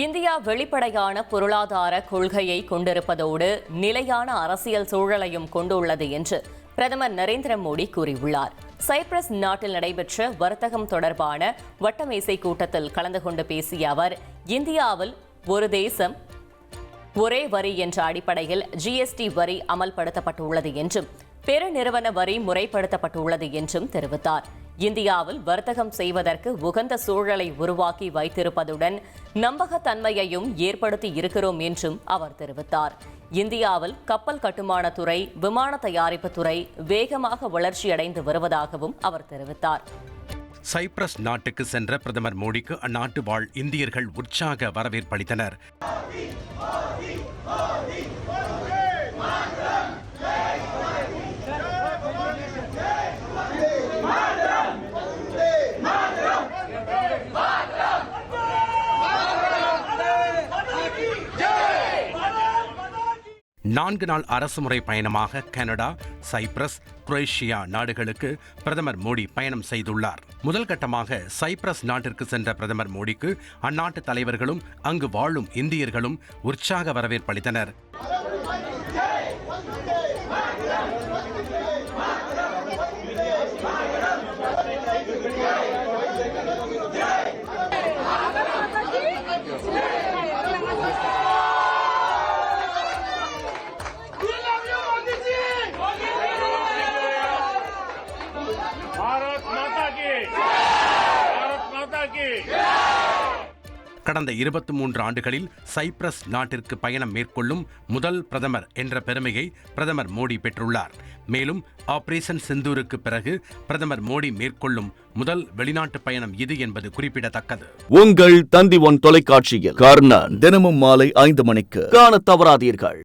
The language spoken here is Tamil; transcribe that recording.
இந்தியா வெளிப்படையான பொருளாதார கொள்கையை கொண்டிருப்பதோடு நிலையான அரசியல் சூழலையும் கொண்டுள்ளது என்று பிரதமர் நரேந்திர மோடி கூறியுள்ளார். சைப்ரஸ் நாட்டில் நடைபெற்ற வர்த்தகம் தொடர்பான வட்டமேசை கூட்டத்தில் கலந்து கொண்டு பேசிய அவர் இந்தியாவில் ஒரு தேசம் ஒரே வரி என்ற அடிப்படையில் ஜிஎஸ்டி வரி அமல்படுத்தப்பட்டுள்ளது என்றும் பெருநிறுவன வரி முறைப்படுத்தப்பட்டுள்ளது என்றும் தெரிவித்தார். இந்தியாவில் வர்த்தகம் செய்வதற்கு உகந்த சூழலை உருவாக்கி வைத்திருப்பதுடன் நம்பகத்தன்மையையும் ஏற்படுத்தி இருக்கிறோம் என்றும் அவர் தெரிவித்தார். இந்தியாவில் கப்பல் கட்டுமானத்துறை விமான தயாரிப்பு துறை வேகமாக வளர்ச்சியடைந்து வருவதாகவும் அவர் தெரிவித்தார். சைப்ரஸ் நாட்டுக்கு சென்ற பிரதமர் மோடிக்கு அந்நாட்டு வாழ் இந்தியர்கள் உற்சாக வரவேற்பளித்தனர் நான்கு நாள் அரசுமுறை பயணமாக கனடா சைப்ரஸ் குரேஷியா நாடுகளுக்கு பிரதமர் மோடி பயணம் செய்துள்ளார். முதல் கட்டமாக சைப்ரஸ் நாட்டிற்கு சென்ற பிரதமர் மோடிக்கு அந்நாட்டு தலைவர்களும் அங்கு வாழும் இந்தியர்களும் உற்சாக வரவேற்பளித்தனர் பாஜக கடந்த இருபத்தி மூன்று ஆண்டுகளில் சைப்ரஸ் நாட்டிற்கு பயணம் மேற்கொள்ளும் முதல் பிரதமர் என்ற பெருமையை பிரதமர் மோடி பெற்றுள்ளார். மேலும் ஆபரேஷன் செந்தூருக்கு பிறகு பிரதமர் மோடி மேற்கொள்ளும் முதல் வெளிநாட்டு பயணம் இது என்பது குறிப்பிடத்தக்கது. உங்கள் தந்தி ஒன் தொலைக்காட்சியில் கர்ணன் தினமும் மாலை ஐந்து மணிக்கு காண தவறாதீர்கள்.